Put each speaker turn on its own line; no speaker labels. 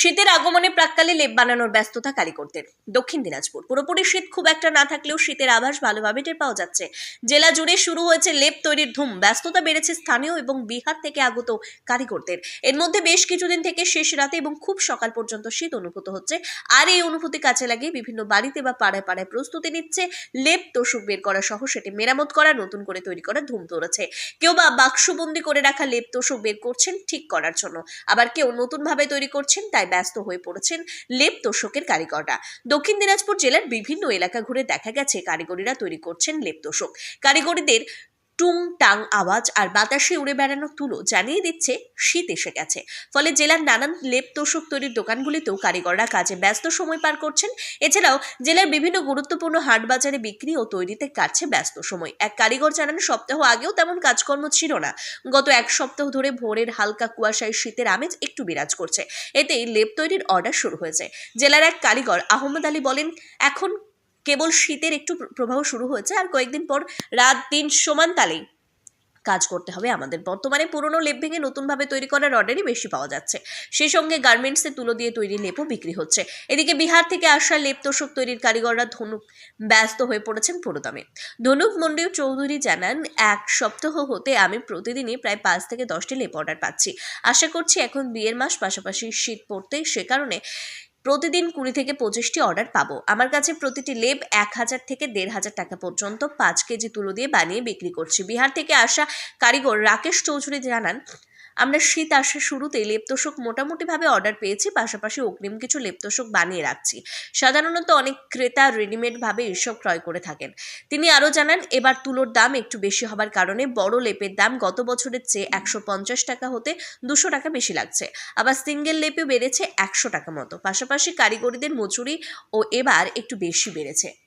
শীতের আগমনে প্রাককালে লেপ বানানোর ব্যস্ততা কারিগরদের দক্ষিণ দিনাজপুর, পুরোপুরি শীত খুব একটা না থাকলেও শীতের আভাস ভালোভাবে টের পাওয়া যাচ্ছে। জেলা জুড়ে শুরু হয়েছে লেপ তৈরির ধুম, ব্যস্ততা বেড়েছে স্থানীয় এবং বিহার থেকে আগত কারিগরদের এর মধ্যে বেশ কিছুদিন থেকে শেষ রাতে এবং খুব সকাল পর্যন্ত শীত অনুভূত হচ্ছে। আর এই অনুভূতি কাছে লাগিয়ে বিভিন্ন বাড়িতে বা পাড়ায় পাড়ায় প্রস্তুতি নিচ্ছে লেপ তোষক বের করা সহ সেটি মেরামত করা, নতুন করে তৈরি করা ধুম ধরেছে। কেউ বা বাক্সবন্দি করে রাখা লেপ তোষক বের করছেন ঠিক করার জন্য। আবার কেউ নতুনভাবে তৈরি করছেন তাই ব্যস্ত হয়ে পড়েছেন লেপ তোষকের কারিগররা। দক্ষিণ দিনাজপুর জেলার বিভিন্ন এলাকা ঘুরে দেখা গেছে কারিগরিরা তৈরি করছেন লেপ তোষক। কারিগরিদের টুং টাং আওয়াজ আর বাতাসে উড়ে বেড়ানো তুলো জানিয়ে দিচ্ছে, শীত এসে গেছে। ফলে জেলার নানান লেপ তোষক তৈরির দোকানগুলিতেও কারিগররা কাজে ব্যস্ত সময় পার করছেন। এছাড়াও জেলার বিভিন্ন গুরুত্বপূর্ণ হাট বাজারে বিক্রি ও তৈরিতে কাটছে ব্যস্ত সময়। এক কারিগর জানান, সপ্তাহ আগেও তেমন কাজকর্ম ছিল না। গত এক সপ্তাহ ধরে ভোরের হালকা কুয়াশায় শীতের আমেজ একটু বিরাজ করছে। এতেই লেপ তৈরির অর্ডার শুরু হয়েছে। জেলার এক কারিগর আহমদ আলী বলেন, এখন কেবল শীতের একটু প্র- প্রবাহ শুরু হয়েছে আর কয়েকদিন পর রাত দিন সমান তালেই কাজ করতে হবে আমাদের। বর্তমানে পুরনো লেপ ভেঙে নতুনভাবে তৈরি করার অর্ডারই বেশি পাওয়া যাচ্ছে। সেই সঙ্গে গার্মেন্টসে তুলো দিয়ে তৈরি লেপও বিক্রি হচ্ছে। এদিকে বিহার থেকে আসা লেপ তোষক তৈরির কারিগররা ধনুক ব্যস্ত হয়ে পড়েছেন পুরোদমে ধনুক মন্ডিও চৌধুরী জানান, এক সপ্তাহ হতে আমি প্রতিদিনই প্রায় পাঁচ থেকে দশটি লেপ অর্ডার পাচ্ছি। আশা করছি এখন বিয়ের মাস, পাশাপাশি শীত পড়তে সে কারণে প্রতিদিন কুড়ি থেকে পঁচিশটি অর্ডার পাবো। আমার কাছে প্রতিটি লেপ এক হাজার থেকে দেড় হাজার টাকা পর্যন্ত পাঁচ কেজি তুলো দিয়ে বানিয়ে বিক্রি করছি। বিহার থেকে আসা কারিগর রাকেশ চৌধুরী জানান আমরা শীত আসা শুরুতে লেপতোষক মোটামুটিভাবে অর্ডার পেয়েছি, পাশাপাশি অগ্রিম কিছু লেপতোষক বানিয়ে রাখছি। সাধারণত অনেক ক্রেতা রেডিমেডভাবে এসব ক্রয় করে থাকেন। তিনি আরও জানান, এবার তুলোর দাম একটু বেশি হবার কারণে বড় লেপের দাম গত বছরের চেয়ে একশো পঞ্চাশ টাকা হতে দুশো টাকা বেশি লাগছে। আবার সিঙ্গেল লেপে বেড়েছে একশো টাকা মতো। পাশাপাশি কারিগরিদের মজুরি ও এবার একটু বেশি বেড়েছে।